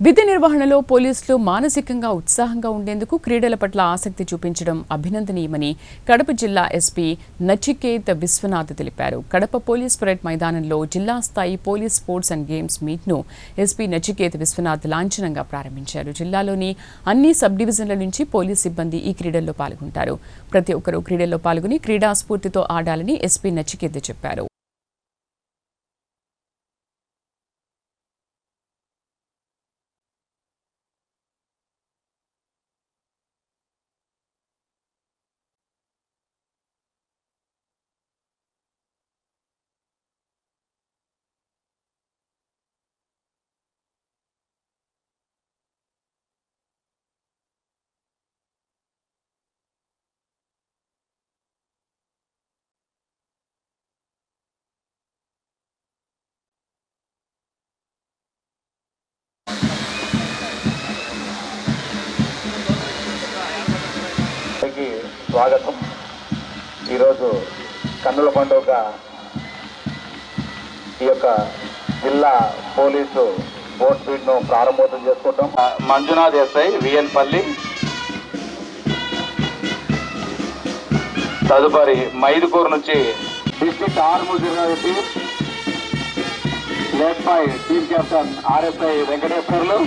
విధి నిర్వహణలో పోలీసులు మానసికంగా ఉత్సాహంగా ఉండేందుకు క్రీడల పట్ల ఆసక్తి చూపించడం అభినందనీయమని కడప జిల్లా ఎస్పీ నచికేత్ విశ్వనాథ్ తెలిపారు. కడప పోలీస్ పరేడ్ మైదానంలో జిల్లా స్థాయి పోలీస్ స్పోర్ట్స్ అండ్ గేమ్స్ మీట్ను ఎస్పీ నచికేత్ విశ్వనాథ్ లాంఛనంగా ప్రారంభించారు. జిల్లాలోని అన్ని సబ్ డివిజన్ల నుంచి పోలీస్ సిబ్బంది ఈ క్రీడల్లో పాల్గొంటారు. ప్రతి ఒక్కరూ క్రీడల్లో పాల్గొని క్రీడా స్ఫూర్తితో ఆడాలని ఎస్పీ నచికేత్ చెప్పారు. అందరికీ స్వాగతం. ఈరోజు కన్నుల పండుగ ఈ యొక్క జిల్లా పోలీసు బోట్ స్పీడ్ను ప్రారంభోత్సవం చేసుకుంటాం. మంజునాథ్ ఎస్ఐ విఎన్పల్లి తదుపరి మైదుకూరు నుంచి డిస్ట్రిక్ట్ ఆర్మూర్ జిల్లా team by team captain RSI Venkateswarlu.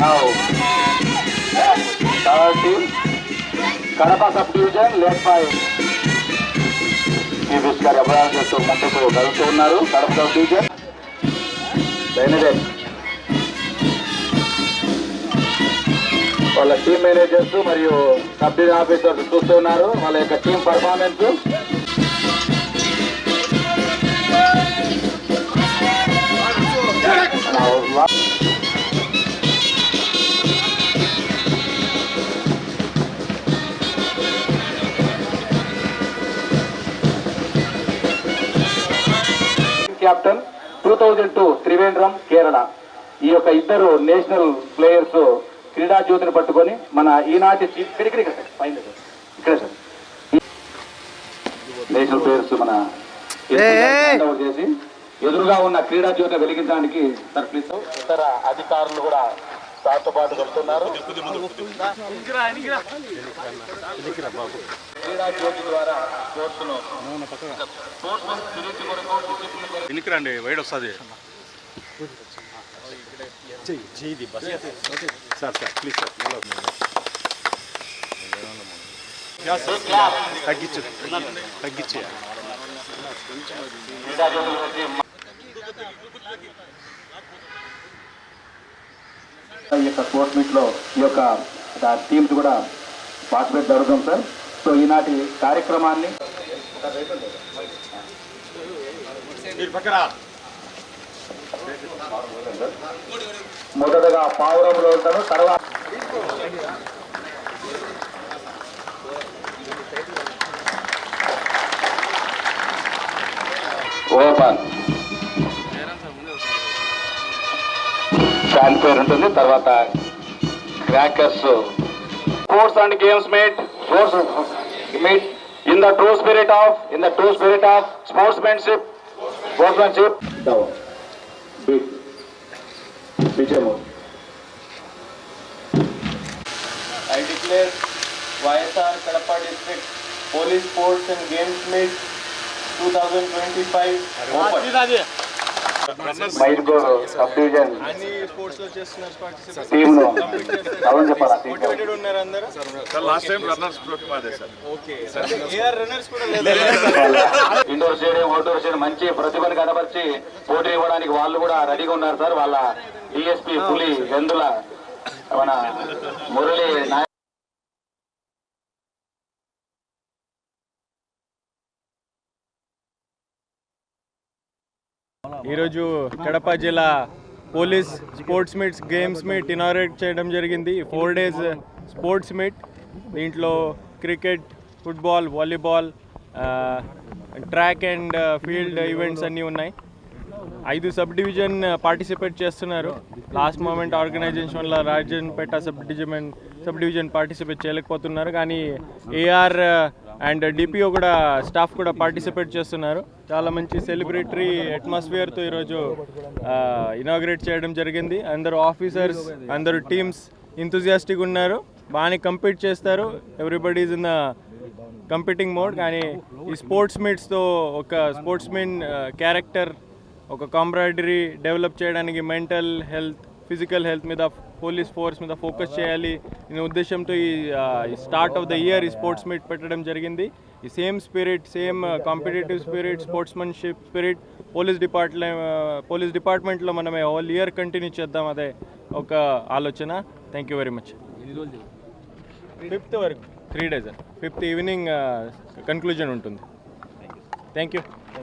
Now, third team, Kadapa sub division led ఈ గారు అభివృద్ధి చేస్తూ ముందుకు కలుస్తూ ఉన్నారు. Kadapa sub division. వాళ్ళ టీమ్ మేనేజర్స్ మరియు సబ్డివిజన్ ఆఫీసర్స్ చూస్తూ ఉన్నారు. వాళ్ళ యొక్క team performance captain two thousand two Trivandrum Kerala. ఈ యొక్క ఇద్దరు నేషనల్ ప్లేయర్స్ క్రీడా జ్యోతిని పట్టుకొని మన ఈనాటి ఇక్కడ ఇక్కడ సార్, పైన సార్. ఇక్కడ సార్ నేషనల్ ప్లేయర్స్ మన చేసి ఎదురుగా ఉన్న క్రీడా జ్యోతి వెలిగించడానికి సార్ ప్లీజ్ ఇతర అధికారులు కూడా సార్తో పాటు వెళ్తున్నారు. క్రీడా జ్యోతి ద్వారా స్పోర్ట్స్ను స్పోర్ట్స్ స్పిరిట్ కొరకు డిసిప్లిన్ వైడ్ వస్తుంది. సార్ సార్ ప్లీజ్ సార్ తగ్గించు తగ్గించే క్రీడా జ్యోతి గురించి ఈ యొక్క స్పోర్ట్స్ మీట్లో ఈ యొక్క టీమ్స్ కూడా పార్టిసిపేట్ జరుగుతాం సార్. సో ఈనాటి కార్యక్రమాన్ని మొదటగా పావురంలో ఉంటారు తర్వాత ఓపెన్. ఫ్యాన్ పేరు ఉంటుంది తర్వాత crackers sports and games meet sports meet in the true spirit of in the true spirit of sportsmanship sportsmanship beat Vijayamurthy I declare YSR Kadapa District Police Sports and Games Meet 2025 open. Sub division టీమ్ను అవును చెప్పాలా indoor stadium outdoor stadium మంచి ప్రతిభను కనబరిచి పోటీ ఇవ్వడానికి వాళ్ళు కూడా రెడీగా ఉన్నారు సార్. వాళ్ళ డిఎస్పి పులి వెందుల మన మురళి ఈరోజు కడప జిల్లా police sports meets games meet inaugurate చేయడం జరిగింది. Four days sports meet. దీంట్లో cricket football volleyball track and field events అన్నీ ఉన్నాయి. ఐదు సబ్ డివిజన్ పార్టిసిపేట్ చేస్తున్నారు. లాస్ట్ మూమెంట్ ఆర్గనైజేషన్ వల్ల Rajampet sub division sub division participate చేయలేకపోతున్నారు. కానీ ఏఆర్ అండ్ డిపిఓ కూడా స్టాఫ్ కూడా పార్టిసిపేట్ చేస్తున్నారు. చాలా మంచి సెలబ్రేటరీ అట్మాస్ఫియర్తో ఈరోజు ఇనాగ్రేట్ చేయడం జరిగింది. అందరు ఆఫీసర్స్ అందరు టీమ్స్ ఇంతజియాస్టిక్ ఉన్నారు. బాగానే కంపీట్ చేస్తారు. Everybody is in the competing mode కానీ ఈ స్పోర్ట్స్ మీట్స్తో ఒక స్పోర్ట్స్ మీన్ క్యారెక్టర్ ఒక కాంబ్రాయిడరీ డెవలప్ చేయడానికి మెంటల్ హెల్త్ ఫిజికల్ హెల్త్ మీద పోలీస్ ఫోర్స్ మీద ఫోకస్ చేయాలి. అనే ఉద్దేశంతో ఈ స్టార్ట్ ఆఫ్ ద ఇయర్ ఈ స్పోర్ట్స్ మీట్ పెట్టడం జరిగింది. ఈ same spirit same competitive spirit sportsmanship spirit police department police డిపార్ట్మెంట్లో మనమే ఆల్ ఇయర్ కంటిన్యూ చేద్దాం అదే ఒక ఆలోచన. Thank you very much fifth వరకు. Three days fifth evening conclusion ఉంటుంది. Thank you